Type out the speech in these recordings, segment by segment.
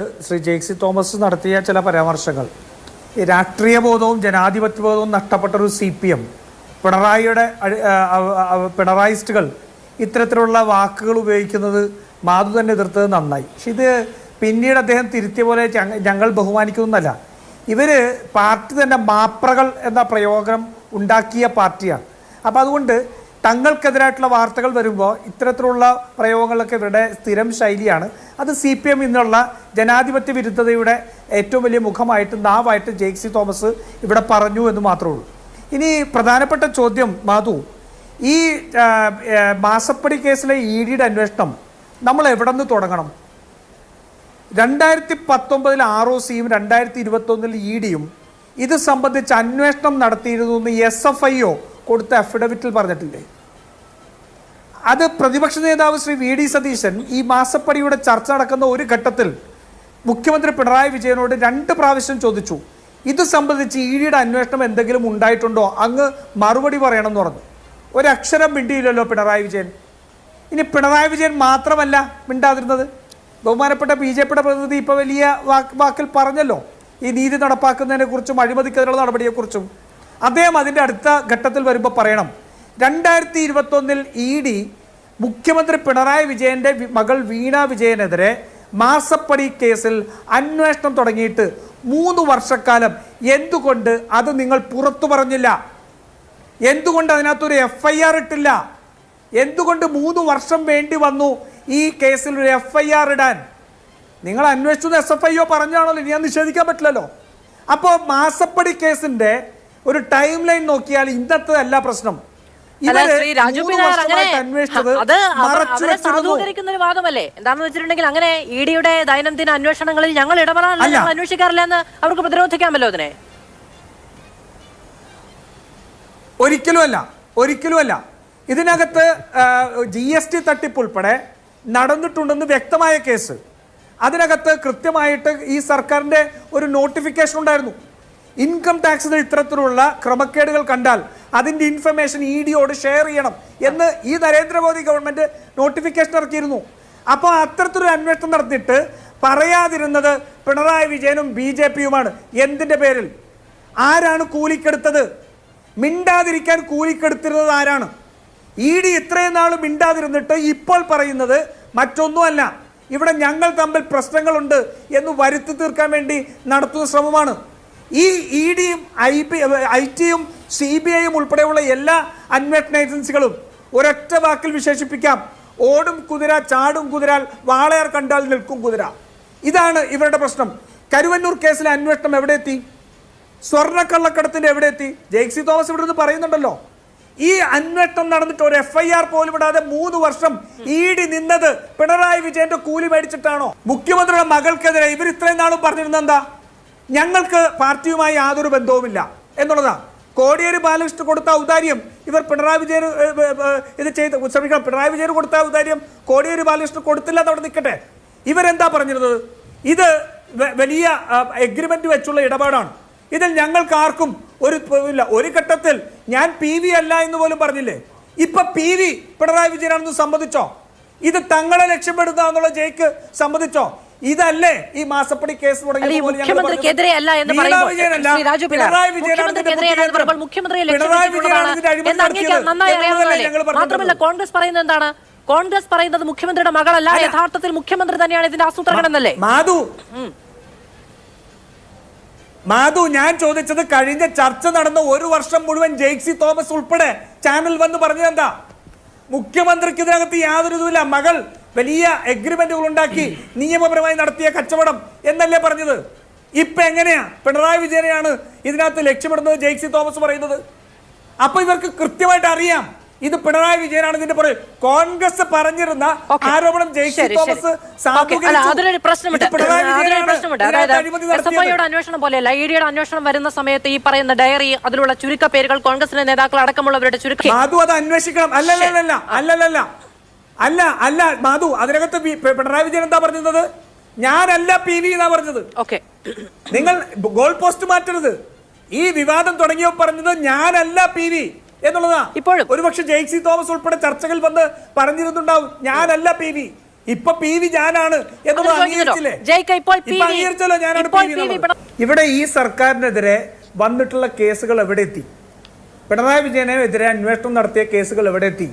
Shri Jaicy Thomas നടത്തിയ ചില പരാമർശങ്ങൾ. രാഷ്ട്രീയ ബോധവും ജനാധിപത്യ ബോധവും നഷ്ടപ്പെട്ട ഒരു സി പി എം പിണറായിയുടെ പിണറായിസ്റ്റുകൾ ഇത്തരത്തിലുള്ള വാക്കുകൾ ഉപയോഗിക്കുന്നത് മാധു തന്നെ എതിർത്തത് നന്നായി. പക്ഷെ ഇത് പിന്നീട് അദ്ദേഹം തിരുത്തിയ പോലെ ഞങ്ങ- ഞങ്ങൾ ബഹുമാനിക്കുന്നതല്ല. ഇവർ പാർട്ടി തന്നെ മാപ്രകൾ എന്ന പ്രയോഗം ഉണ്ടാക്കിയ പാർട്ടിയാണ്. അപ്പം അതുകൊണ്ട് തങ്ങൾക്കെതിരായിട്ടുള്ള വാർത്തകൾ വരുമ്പോൾ ഇത്തരത്തിലുള്ള പ്രയോഗങ്ങളൊക്കെ ഇവരുടെ സ്ഥിരം ശൈലിയാണ്. അത് സി പി എം ഇന്നുള്ള ജനാധിപത്യ വിരുദ്ധതയുടെ ഏറ്റവും വലിയ മുഖമായിട്ട് നാവായിട്ട് ജെയ്സി തോമസ് ഇവിടെ പറഞ്ഞു എന്ന് മാത്രമേ ഉള്ളൂ. ഇനി പ്രധാനപ്പെട്ട ചോദ്യം മാധു. ഈ മാസപ്പടി കേസിലെ ഇ ഡിയുടെ അന്വേഷണം നമ്മൾ എവിടെ നിന്ന് തുടങ്ങണം? രണ്ടായിരത്തി പത്തൊമ്പതിൽ ആർ ഒ സിയും രണ്ടായിരത്തി ഇരുപത്തൊന്നിൽ ഇ ഡിയും ഇത് സംബന്ധിച്ച് അന്വേഷണം നടത്തിയിരുന്നു എന്ന് എസ് എഫ് ഐ ഒ കൊടുത്ത അഫിഡവിറ്റിൽ പറഞ്ഞിട്ടില്ലേ? അത് പ്രതിപക്ഷ നേതാവ് ശ്രീ വി ഡി സതീശൻ ഈ മാസപ്പടിയുടെ ചർച്ച നടക്കുന്ന ഒരു ഘട്ടത്തിൽ മുഖ്യമന്ത്രി പിണറായി വിജയനോട് രണ്ട് പ്രാവശ്യം ചോദിച്ചു. ഇത് സംബന്ധിച്ച് ഇ ഡിയുടെ അന്വേഷണം എന്തെങ്കിലും ഉണ്ടായിട്ടുണ്ടോ? അങ്ങ് മറുപടി പറയണം എന്ന് പറഞ്ഞു. ഒരക്ഷരം മിണ്ടിയില്ലല്ലോ പിണറായി വിജയൻ. ഇനി പിണറായി വിജയൻ മാത്രമല്ല മിണ്ടാതിരുന്നത്. ബഹുമാനപ്പെട്ട ബി ജെ പിയുടെ പ്രതിനിധി ഇപ്പോൾ വലിയ വാക്ക് വാക്കിൽ പറഞ്ഞല്ലോ. ഈ നീതി നടപ്പാക്കുന്നതിനെക്കുറിച്ചും അഴിമതിക്കെതിരുള്ള നടപടിയെക്കുറിച്ചും. അദ്ദേഹം അതിന്റെ അടുത്ത ഘട്ടത്തിൽ വരുമ്പോൾ പറയണം. രണ്ടായിരത്തി ഇരുപത്തൊന്നിൽ ഇ ഡി മുഖ്യമന്ത്രി പിണറായി വിജയന്റെ മകൾ വീണ വിജയനെതിരെ മാസപ്പടി കേസിൽ അന്വേഷണം തുടങ്ങിയിട്ട് മൂന്ന് വർഷക്കാലം. എന്തുകൊണ്ട് അത് നിങ്ങൾ പുറത്തു പറഞ്ഞില്ല? എന്തുകൊണ്ട് അതിനകത്തൊരു എഫ് ഐ ആർ ഇട്ടില്ല? എന്തുകൊണ്ട് മൂന്ന് വർഷം വേണ്ടി വന്നു ഈ കേസിൽ ഒരു എഫ് ഐ ആർ ഇടാൻ? നിങ്ങൾ അന്വേഷിച്ചു എസ് എഫ് ഐ ഒ പറഞ്ഞാണല്ലോ ഇനി ഞാൻ നിഷേധിക്കാൻ പറ്റില്ലല്ലോ. അപ്പോൾ മാസപ്പടി കേസിന്റെ ഒരു ടൈം ലൈൻ നോക്കിയാൽ ഇന്നത്തെ അല്ല പ്രശ്നം. ഒരു വാദമല്ലേ എന്താണെന്ന് വെച്ചിട്ടുണ്ടെങ്കിൽ അങ്ങനെ ഇ ഡിയുടെ ദൈനംദിന അന്വേഷണങ്ങളിൽ ഞങ്ങൾ ഇടപെടാറില്ല അല്ല. ഞങ്ങൾ അന്വേഷിക്കാറില്ല എന്ന് അവർക്ക് പ്രതിരോധിക്കാമല്ലോ അതിനെ? ഒരിക്കലുമല്ല. ഒരിക്കലുമല്ല. ഇതിനകത്ത് ജി എസ് ടി തട്ടിപ്പ് ഉൾപ്പെടെ നടന്നിട്ടുണ്ടെന്ന് വ്യക്തമായ കേസ്. അതിനകത്ത് കൃത്യമായിട്ട് ഈ സർക്കാരിന്റെ ഒരു നോട്ടിഫിക്കേഷൻ ഉണ്ടായിരുന്നു. ഇൻകം ടാക്സിൽ ഇത്തരത്തിലുള്ള ക്രമക്കേടുകൾ കണ്ടാൽ അതിന്റെ ഇൻഫർമേഷൻ ഇ ഡിയോട് ഷെയർ ചെയ്യണം എന്ന് ഈ നരേന്ദ്രമോദി ഗവൺമെന്റ് നോട്ടിഫിക്കേഷൻ ഇറക്കിയിരുന്നു. അപ്പോൾ അത്തരത്തിലൊരു അന്വേഷണം നടത്തിയിട്ട് പറയാതിരുന്നത് പിണറായി വിജയനും ബി ജെ പിയുമാണ്. എന്തിന്റെ പേരിൽ? ആരാണ് കൂലിക്കെടുത്തത്? മിണ്ടാതിരിക്കാൻ കൂലിക്കെടുത്തിരുന്നത് ആരാണ്? ഇ ഡി ഇത്രയും നാൾ മിണ്ടാതിരുന്നിട്ട് ഇപ്പോൾ പറയുന്നത് മറ്റൊന്നുമല്ല. ഇവിടെ ഞങ്ങൾ തമ്മിൽ പ്രശ്നങ്ങളുണ്ട് എന്ന് വരുത്തി തീർക്കാൻ വേണ്ടി നടത്തുന്ന ശ്രമമാണ്. ഈ ഇ ഡിയും ഐ ബി ഐ ടിയും സി ബി ഐയും ഉൾപ്പെടെയുള്ള എല്ലാ അന്വേഷണ ഏജൻസികളും ഒരൊറ്റ വാക്കിൽ വിശേഷിപ്പിക്കാം. ഓടും കുതിര ചാടും കുതിരാൽ വാളയാർ കണ്ടാൽ നിൽക്കും കുതിര. ഇതാണ് ഇവരുടെ പ്രശ്നം. കരുവന്നൂർ കേസിലെ അന്വേഷണം എവിടെ എത്തി? സ്വർണക്കള്ളക്കടത്തിന്റെ എവിടെ എത്തി? ജെയ്സി തോമസ് ഇവിടെ നിന്ന് പറയുന്നുണ്ടല്ലോ. ഈ അന്വേഷണം നടന്നിട്ട് ഒരു എഫ് ഐ ആർ പോലും ഇടാതെ മൂന്ന് വർഷം ഇ ഡി നിന്നത് പിണറായി വിജയന്റെ കൂലി മേടിച്ചിട്ടാണോ? മുഖ്യമന്ത്രിയുടെ മകൾക്കെതിരെ ഇവർ ഇത്രയും നാളും പറഞ്ഞിരുന്ന എന്താ? ഞങ്ങൾക്ക് പാർട്ടിയുമായി യാതൊരു ബന്ധവുമില്ല. എന്നുള്ളതാണ് കോടിയേരി ബാലകൃഷ്ണൻ കൊടുത്ത ഔദാര്യം ഇവർ പിണറായി വിജയൻ ഇത് ചെയ്ത് ശ്രമിക്കണം. പിണറായി വിജയൻ കൊടുത്ത ഔദാര്യം കോടിയേരി ബാലകൃഷ്ണൻ കൊടുത്തില്ല എന്നവിടെ നിൽക്കട്ടെ. ഇവരെന്താ പറഞ്ഞിരുന്നത്? ഇത് വലിയ എഗ്രിമെന്റ് വെച്ചുള്ള ഇടപാടാണ്. ഇതിൽ ഞങ്ങൾക്ക് ആർക്കും ഒരു ഇല്ല ഒരു ഘട്ടത്തിൽ ഞാൻ പി വി അല്ല എന്ന് പോലും പറഞ്ഞില്ലേ? ഇപ്പൊ പി വി പിണറായി വിജയനാണെന്ന് സമ്മതിച്ചോ? ഇത് തങ്ങളെ ലക്ഷ്യപ്പെടുന്ന എന്നുള്ള ജയ്ക്ക് സമ്മതിച്ചോ? ഇതല്ലേ ഈ മാസപ്പടി കേസ് മുഖ്യമന്ത്രിക്കെതിരെ അല്ല എന്ന് പറയുമ്പോൾ മുഖ്യമന്ത്രിയെ? മാത്രമല്ല കോൺഗ്രസ് പറയുന്നത് എന്താണ്? കോൺഗ്രസ് പറയുന്നത് മുഖ്യമന്ത്രിയുടെ മകളല്ല യഥാർത്ഥത്തിൽ മുഖ്യമന്ത്രി തന്നെയാണ് ഇതിന്റെ ആസൂത്രകൻ എന്നല്ലേ മാധു. മാധു ഞാൻ ചോദിച്ചത് കഴിഞ്ഞ ചർച്ച നടന്ന ഒരു വർഷം മുഴുവൻ ജെയ്സി തോമസ് ഉൾപ്പെടെ ചാനൽ വന്ന് പറഞ്ഞത് എന്താ മുഖ്യമന്ത്രിക്ക് ഇതിനകത്ത് യാതൊരു ഇതുമില്ല. മകൾ വലിയ എഗ്രിമെന്റുകൾ ഉണ്ടാക്കി നിയമപരമായി നടത്തിയ കച്ചവടം എന്നല്ലേ പറഞ്ഞത്? ഇപ്പൊ എങ്ങനെയാ? പിണറായി വിജയനെയാണ് ഇതിനകത്ത് ലക്ഷ്യമിടുന്നത് ജെയ്സി തോമസ് പറയുന്നത്. അപ്പൊ ഇവർക്ക് കൃത്യമായിട്ട് അറിയാം. ഇത് പിണറായി വിജയനാണ് ഇതിന്റെ പുറകെ. കോൺഗ്രസ് പറഞ്ഞിരുന്ന. ആരോപണം ജെയ്സി. തോമസ് അന്വേഷണം പോലെയല്ല ഇ ഡിയുടെ അന്വേഷണം വരുന്ന സമയത്ത് ഈ പറയുന്ന ഡയറി അതിലുള്ള ചുരുക്ക പേരുകൾ കോൺഗ്രസിന്റെ നേതാക്കൾ അടക്കമുള്ളവരുടെ ചുരുക്കം അത് അന്വേഷിക്കണം. അല്ലല്ലല്ല അല്ലല്ലല്ല. അല്ല അല്ല മാധു അതിനകത്ത് പിണറായി വിജയൻ എന്താ പറഞ്ഞത് ഞാനല്ല പി വി എന്നാ പറഞ്ഞത്. ഓക്കെ. നിങ്ങൾ ഗോൾ പോസ്റ്റ് മാറ്റരുത്. ഈ വിവാദം തുടങ്ങിയോ പറഞ്ഞത് ഞാനല്ല പി വി എന്നുള്ളതാ. ഇപ്പോഴും. ഒരുപക്ഷെ ജെയ്സി തോമസ് ഉൾപ്പെടെ ചർച്ചകൾ വന്ന് പറഞ്ഞിരുന്നുണ്ടാവും ഞാനല്ല പി വി. ഇപ്പൊ പി വി ഞാനാണ് അംഗീകരിച്ചല്ലോ? ഞാനാണ് പി വി. ഇവിടെ ഈ സർക്കാരിനെതിരെ വന്നിട്ടുള്ള കേസുകൾ എവിടെ എത്തി പിണറായി വിജയനെതിരെ അന്വേഷണം നടത്തിയ കേസുകൾ എവിടെ എത്തി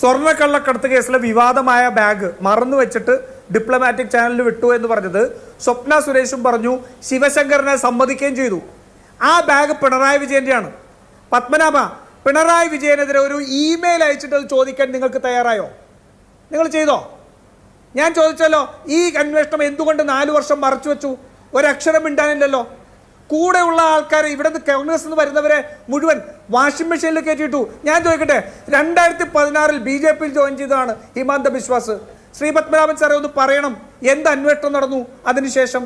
സ്വർണക്കള്ളക്കടത്ത് കേസിലെ വിവാദമായ ബാഗ് മറന്നു വെച്ചിട്ട് ഡിപ്ലോമാറ്റിക് ചാനലിൽ വിട്ടു എന്ന് പറഞ്ഞത് സ്വപ്ന സുരേഷും പറഞ്ഞു ശിവശങ്കറിനെ സമ്മതിക്കുകയും ചെയ്തു. ആ ബാഗ് പിണറായി വിജയന്റെയാണ് പത്മനാഭ പിണറായി വിജയനെതിരെ ഒരു ഇമെയിൽ അയച്ചിട്ട് അത് ചോദിക്കാൻ നിങ്ങൾക്ക് തയ്യാറായോ? നിങ്ങൾ ചെയ്തോ? ഞാൻ ചോദിച്ചല്ലോ ഈ അന്വേഷണം എന്തുകൊണ്ട് നാലു വർഷം മറച്ചു വെച്ചു? ഒരക്ഷരം മിണ്ടാനില്ലല്ലോ. കൂടെയുള്ള ആൾക്കാർ ഇവിടെ നിന്ന് കോൺഗ്രസ് നിന്ന് വരുന്നവരെ മുഴുവൻ വാഷിംഗ് മെഷീനിൽ കയറ്റിയിട്ടു. ഞാൻ ചോദിക്കട്ടെ രണ്ടായിരത്തി പതിനാറിൽ ബി ജെ പിയിൽ ജോയിൻ ചെയ്തതാണ് ഹിമാന്ത ബിശ്വാസ്. ശ്രീ പത്മനാഭൻ സാറേ ഒന്ന് പറയണം എന്ത് അന്വേഷണം നടന്നു അതിനുശേഷം?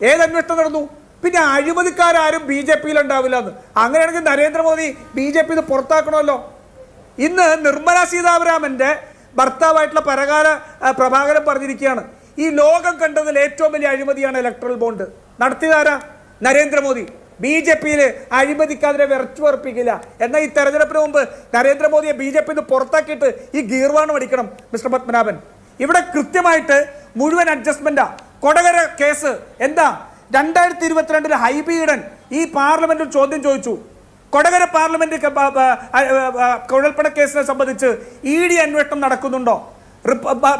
ഏത് അന്വേഷണം നടന്നു? പിന്നെ അഴിമതിക്കാരും ബി ജെ പിയിൽ ഉണ്ടാവില്ല എന്ന് അങ്ങനെയാണെങ്കിൽ നരേന്ദ്രമോദി ബി ജെ പി പുറത്താക്കണമല്ലോ. ഇന്ന് നിർമ്മല സീതാരാമന്റെ ഭർത്താവായിട്ടുള്ള പരകാല പ്രഭാകരൻ പറഞ്ഞിരിക്കുകയാണ് ഈ ലോകം കണ്ടതിൽ ഏറ്റവും വലിയ അഴിമതിയാണ് ഇലക്ട്രൽ ബോണ്ട് നടത്തിയതാരാ നരേന്ദ്രമോദി. ബി ജെ പിയിൽ അഴിമതിക്കാതിരെ വിറച്ചു പറപ്പിക്കില്ല എന്നാൽ ഈ തെരഞ്ഞെടുപ്പിന് മുമ്പ് നരേന്ദ്രമോദിയെ ബി ജെ പിന്ന് പുറത്താക്കിയിട്ട് ഈ ഗീർവാണം അടിക്കണം മിസ്റ്റർ പത്മനാഭൻ. ഇവിടെ കൃത്യമായിട്ട് മുഴുവൻ അഡ്ജസ്റ്റ്മെന്റാ. കൊടകര കേസ് എന്താ? രണ്ടായിരത്തി ഇരുപത്തിരണ്ടിൽ ഹൈബി ഈഡൻ ഈ പാർലമെന്റിൽ ചോദ്യം ചോദിച്ചു. കൊടകര പാർലമെന്റ് കുഴൽപ്പണ കേസിനെ സംബന്ധിച്ച് ഇ ഡി അന്വേഷണം നടക്കുന്നുണ്ടോ?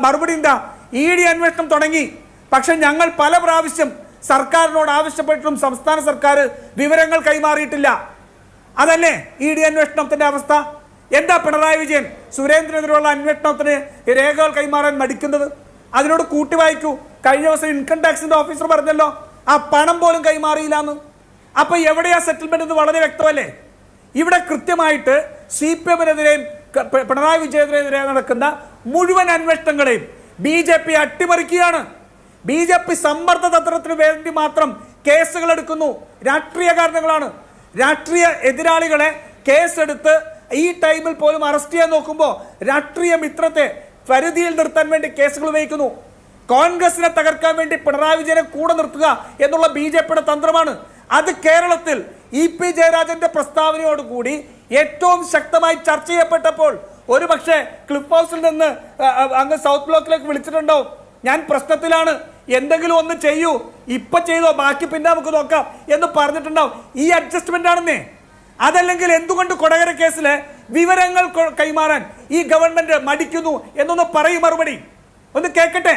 മറുപടി എന്താ? ഇ ഡി അന്വേഷണം തുടങ്ങി. പക്ഷെ ഞങ്ങൾ പല പ്രാവശ്യം സർക്കാരിനോട് ആവശ്യപ്പെട്ടും സംസ്ഥാന സർക്കാർ വിവരങ്ങൾ കൈമാറിയിട്ടില്ല. അതല്ലേ ഇ ഡി അന്വേഷണത്തിന്റെ അവസ്ഥ? എന്താ പിണറായി വിജയൻ സുരേന്ദ്രനെതിരെയുള്ള അന്വേഷണത്തിന് രേഖകൾ കൈമാറാൻ മടിക്കുന്നത്? അതിനോട് കൂട്ടി വായിക്കൂ കഴിഞ്ഞ ദിവസം ഇൻകം ടാക്സിന്റെ ഓഫീസർ പറഞ്ഞല്ലോ ആ പണം പോലും കൈമാറിയില്ല എന്ന് അപ്പൊ എവിടെയാ സെറ്റിൽമെന്റ് എന്ന് വളരെ വ്യക്തമല്ലേ? ഇവിടെ കൃത്യമായിട്ട് സി പി എമ്മിനെതിരെയും പിണറായി വിജയനെതിരെ നടക്കുന്ന മുഴുവൻ അന്വേഷണങ്ങളെയും ബി ജെ പി അട്ടിമറിക്കുകയാണ്. ബി ജെ പി സമ്മർദ്ദ തന്ത്രത്തിന് വേണ്ടി മാത്രം കേസുകൾ എടുക്കുന്നു രാഷ്ട്രീയ കാരണങ്ങളാണ്. രാഷ്ട്രീയ എതിരാളികളെ കേസെടുത്ത് ഈ ടൈമിൽ പോലും അറസ്റ്റ് ചെയ്യാൻ നോക്കുമ്പോൾ രാഷ്ട്രീയ മിത്രത്തെ പരിധിയിൽ നിർത്താൻ വേണ്ടി കേസുകൾ ഉപയോഗിക്കുന്നു കോൺഗ്രസിനെ തകർക്കാൻ വേണ്ടി പിണറായി വിജയനെ കൂടെ നിർത്തുക എന്നുള്ള ബി ജെ പിയുടെ തന്ത്രമാണ്. അത് കേരളത്തിൽ ഇ പി ജയരാജന്റെ പ്രസ്താവനയോടുകൂടി ഏറ്റവും ശക്തമായി ചർച്ച ചെയ്യപ്പെട്ടപ്പോൾ ഒരു പക്ഷേ ക്ലിഫ് ഹൗസിൽ നിന്ന് അങ്ങ് സൗത്ത് ബ്ലോക്കിലേക്ക് വിളിച്ചിട്ടുണ്ടാവും. ഞാൻ പ്രശ്നത്തിലാണ്. എന്തെങ്കിലും ഒന്ന് ചെയ്യൂ. ഇപ്പൊ ചെയ്തോ ബാക്കി പിന്നെ നമുക്ക് നോക്കാം എന്ന് പറഞ്ഞിട്ടുണ്ടാവും. ഈ അഡ്ജസ്റ്റ്മെന്റ് ആണെന്നേ. അതല്ലെങ്കിൽ എന്തുകൊണ്ട് കൊടകര കേസിലെ വിവരങ്ങൾ കൈമാറാൻ ഈ ഗവൺമെന്റ് മടിക്കുന്നു എന്നൊന്ന് പറയും മറുപടി. ഒന്ന് കേൾക്കട്ടെ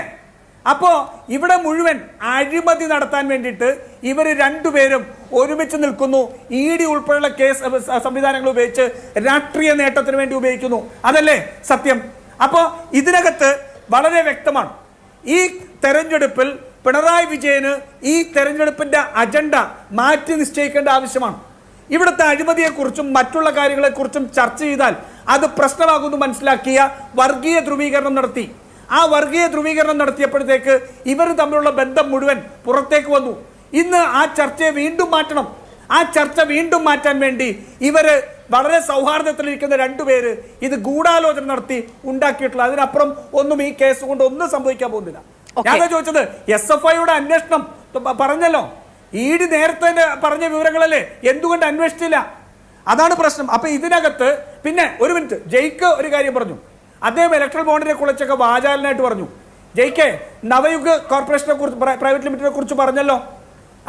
അപ്പോ ഇവിടെ മുഴുവൻ അഴിമതി നടത്താൻ വേണ്ടിയിട്ട് ഇവർ രണ്ടുപേരും ഒരുമിച്ച് നിൽക്കുന്നു. ഇ ഡി ഉൾപ്പെടെയുള്ള കേസ് സംവിധാനങ്ങൾ ഉപയോഗിച്ച് രാഷ്ട്രീയ നേട്ടത്തിന് വേണ്ടി ഉപയോഗിക്കുന്നു. അതല്ലേ സത്യം? അപ്പോ ഇതിനകത്ത് വളരെ വ്യക്തമാണ്. ഈ തെരഞ്ഞെടുപ്പിൽ പിണറായി വിജയന് ഈ തെരഞ്ഞെടുപ്പിന്റെ അജണ്ട മാറ്റി നിശ്ചയിക്കേണ്ട ആവശ്യമാണ്. ഇവിടുത്തെ അഴിമതിയെക്കുറിച്ചും മറ്റുള്ള കാര്യങ്ങളെക്കുറിച്ചും ചർച്ച ചെയ്താൽ അത് പ്രശ്നമാകുമെന്ന് മനസ്സിലാക്കിയ വർഗീയ ധ്രുവീകരണം നടത്തി. ആ വർഗീയ ധ്രുവീകരണം നടത്തിയപ്പോഴത്തേക്ക് ഇവർ തമ്മിലുള്ള ബന്ധം മുഴുവൻ പുറത്തേക്ക് വന്നു. ഇന്ന് ആ ചർച്ചയെ വീണ്ടും മാറ്റണം. ആ ചർച്ച വീണ്ടും മാറ്റാൻ വേണ്ടി ഇവർ വളരെ സൗഹാർദ്ദത്തിലിരിക്കുന്ന രണ്ടുപേര് ഇത് ഗൂഢാലോചന നടത്തി ഉണ്ടാക്കിയിട്ടുള്ള അതിനപ്പുറം ഒന്നും ഈ കേസ് കൊണ്ട് ഒന്നും സംഭവിക്കാൻ പോകുന്നില്ല. ഞാനാ ഞാൻ ചോദിച്ചത് എസ് എഫ് ഐയുടെ അന്വേഷണം പറഞ്ഞല്ലോ? ഇ ഡി നേരത്തെ പറഞ്ഞ വിവരങ്ങളല്ലേ? എന്തുകൊണ്ട് അന്വേഷിച്ചില്ല? അതാണ് പ്രശ്നം. അപ്പൊ ഇതിനകത്ത് പിന്നെ ഒരു മിനിറ്റ് ജയ്ക്ക് ഒരു കാര്യം പറഞ്ഞു. അദ്ദേഹം ഇലക്ട്രൽ ബോണ്ടിനെ കുറിച്ചൊക്കെ വാചാലനായിട്ട് പറഞ്ഞു. ജയ്ക്ക് നവയുഗ് കോർപ്പറേഷനെ കുറിച്ച് പ്രൈവറ്റ് ലിമിറ്റഡിനെ കുറിച്ച് പറഞ്ഞല്ലോ.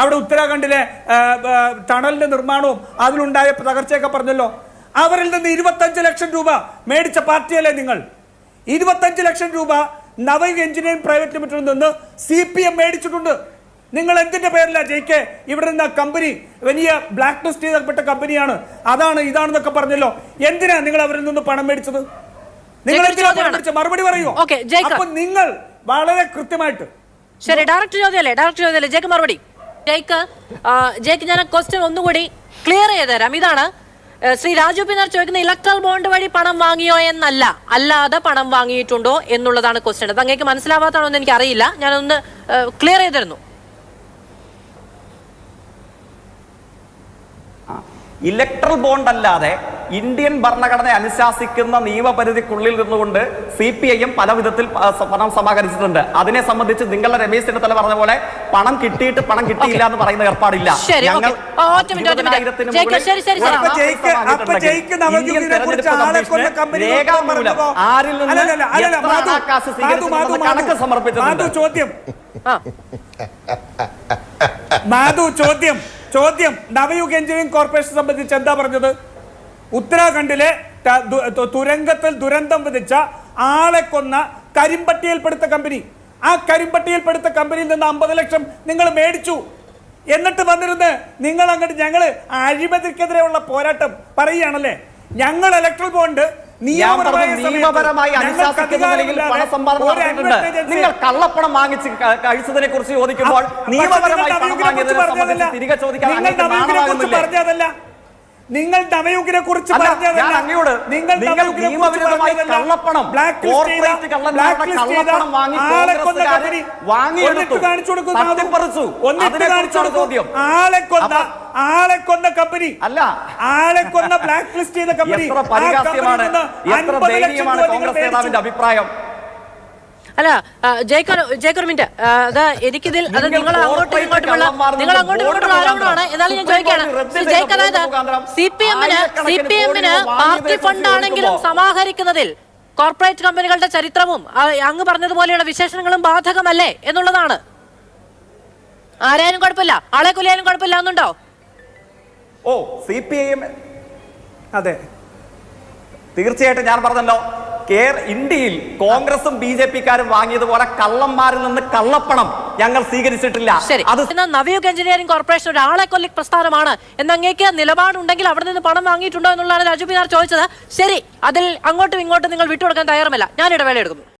അവിടെ ഉത്തരാഖണ്ഡിലെ ടണലിന്റെ നിർമ്മാണവും അതിലുണ്ടായ തകർച്ചയൊക്കെ പറഞ്ഞല്ലോ. അവരിൽ നിന്ന് ഇരുപത്തഞ്ച് ലക്ഷം രൂപ മേടിച്ച പാർട്ടിയല്ലേ നിങ്ങൾ? ഇരുപത്തഞ്ച് ലക്ഷം രൂപ നവയുഗ എഞ്ചിനീയറിംഗ് പ്രൈവറ്റ് ലിമിറ്റഡിൽ നിന്ന് സി പി എം മേടിച്ചിട്ടുണ്ട്. നിങ്ങൾ എന്തിന്റെ പേരിലാണ് ജെ കെ ഇവിടെ നിന്ന് കമ്പനി വലിയ ബ്ലാക്ക് ലിസ്റ്റ് ചെയ്തപ്പെട്ട കമ്പനിയാണ്. അതാണ് ഇതാണെന്നൊക്കെ പറഞ്ഞല്ലോ. എന്തിനാ നിങ്ങൾ അവരിൽ നിന്ന് പണം മേടിച്ചത്? നിങ്ങൾ ജയിക്ക് എന്തിനാ പണം മേടിച്ചത്? മറുപടി പറയൂ. അപ്പൊ നിങ്ങൾ വളരെ കൃത്യമായിട്ട് ശരി ഡയറക്റ്റ് ചോദ്യമല്ലേ? ഡയറക്റ്റ് ചോദ്യമല്ലേ? ജേക്ക് മറുപടി. ജയ്ക്ക് ജേക്ക് ഞാൻ ക്വസ്റ്റ്യൻ ഒന്നുകൂടി ക്ലിയർ ചെയ്ത് തരാം. ഇതാണ് ശ്രീ രാജു പിന്നാർ ചോദിക്കുന്ന ഇലക്ട്രൽ ബോണ്ട് വഴി പണം വാങ്ങിയോ എന്നല്ല. അല്ലാതെ പണം വാങ്ങിയിട്ടുണ്ടോ എന്നുള്ളതാണ് ക്വസ്റ്റ്യൻ അത് അങ്ങേക്ക് മനസ്സിലാവാത്താണോ എന്ന് എനിക്ക് അറിയില്ല ഞാനൊന്ന് ക്ലിയർ ചെയ്തിരുന്നു ഇലക്ട്രൽ ബോണ്ട് അല്ലാതെ ഇന്ത്യൻ ഭരണഘടന അനുശാസിക്കുന്ന നിയമപരിധിക്കുള്ളിൽ നിന്നുകൊണ്ട് സി പി ഐ എം പല വിധത്തിൽ പണം സമാഹരിച്ചിട്ടുണ്ട്. അതിനെ സംബന്ധിച്ച് നിങ്ങളുടെ രമേശ് ചെന്നിത്തല പറഞ്ഞ പോലെ പണം കിട്ടിയിട്ട് പണം കിട്ടിയില്ല എന്ന് പറയുന്ന ഏർപ്പാടില്ല. ഞങ്ങൾ രേഖാമൂലം ആരിൽ നിന്ന് കണക്ക് സമർപ്പിച്ചിട്ടുണ്ട്? മാധു ചോദ്യം. ആ. മാധു ചോദ്യം. ചോദ്യം. നവയുഗ് എഞ്ചിനീയറിംഗ് കോർപ്പറേഷൻ സംബന്ധിച്ച് എന്താ പറഞ്ഞത്? ഉത്തരാഖണ്ഡിലെ തുരങ്കത്തിൽ ദുരന്തം വിധിച്ച ആളെ കൊന്ന കരിമ്പട്ടിയിൽപ്പെടുത്ത കമ്പനി. ആ കരിമ്പട്ടിയിൽപ്പെടുത്ത കമ്പനിയിൽ നിന്ന് അമ്പത് ലക്ഷം നിങ്ങൾ മേടിച്ചു. എന്നിട്ട് വന്നിരുന്ന് നിങ്ങൾ അങ്ങോട്ട് ഞങ്ങൾ അഴിമതിക്കെതിരെയുള്ള പോരാട്ടം പറയുകയാണല്ലേ? ഞങ്ങൾ ഇലക്ട്രൽ ബോണ്ട് നിയമപരമായ നിങ്ങൾ കള്ളപ്പണം വാങ്ങിച്ച് കഴിച്ചതിനെ കുറിച്ച് ചോദിക്കുമ്പോൾ നിയമപരമായി. തിരികെ ചോദിക്കാൻ നിങ്ങൾ നവയുഗിനെ കുറിച്ച് ആളെ കൊന്ന. ആളെ കൊന്ന കമ്പനി. അല്ല. ആളെ കൊന്ന ബ്ലാക്ക് ലിസ്റ്റ് ചെയ്ത കമ്പനി. എത്ര പരിഹാസ്യമാണ് എത്ര 50 ലക്ഷം ദയനീയമാണ് രൂപ നിങ്ങൾ കോൺഗ്രസ് നേതാവിന്റെ അഭിപ്രായം. അല്ല ആ, ജയ്ക്ക് ഒരു- ജയ്ക്ക് ഒരു മിനിറ്റ് അത് എനിക്കിതിൽ അത് നിങ്ങൾ അങ്ങോട്ടും ഇങ്ങോട്ടുമുള്ള നിങ്ങൾ അങ്ങോട്ടും ഇങ്ങോട്ടുള്ള ആരോപണമാണ്. മുഖാന്തരം, എന്നാലും ഞാൻ ചോദിക്കാണ് ചോദിക്കുകയാണ്. ജയ്ക്ക് അതായത് സി പി എമ്മിന് സി പി എമ്മിന് പാർട്ടി ഫണ്ട് ഫണ്ടാണെങ്കിലും സമാഹരിക്കുന്നതിൽ കോർപ്പറേറ്റ് കമ്പനികളുടെ ചരിത്രവും അങ്ങ് പറഞ്ഞതുപോലെയുള്ള വിശേഷണങ്ങളും ബാധകമല്ലേ എന്നുള്ളതാണ്. ആരായാലും കുഴപ്പമില്ല. ആളെ കൊല്ലാനും കുഴപ്പമില്ല എന്നുണ്ടോ? ഓ സി പി ഐ എം അതെ. തീർച്ചയായിട്ടും ഞാൻ പറഞ്ഞല്ലോ. കേര ഇന്ത്യയിൽ കോൺഗ്രസും ബി ജെ പിക്കാരും വാങ്ങിയതുപോലെ കള്ളന്മാരിൽ നിന്ന് കള്ളപ്പണം ഞങ്ങൾ സ്വീകരിച്ചിട്ടില്ല. അത് നവയുഗ് എഞ്ചിനീയറിംഗ് കോർപ്പറേഷൻ ഒരാളെ ആളെ കൊല്ലി പ്രസ്ഥാനമാണ്. എന്നങ്ങേക്ക് നിലപാടുണ്ടെങ്കിൽ അവിടെ നിന്ന് പണം വാങ്ങിയിട്ടുണ്ടോ എന്നുള്ളതാണ് രാജു പിന്നാർ ചോദിച്ചത്. ശരി അതിൽ അങ്ങോട്ടും ഇങ്ങോട്ടും നിങ്ങൾ വിട്ടുകൊടുക്കാൻ തയ്യാറുമല്ല. ഞാൻ ഇടവേള എടുക്കുന്നു.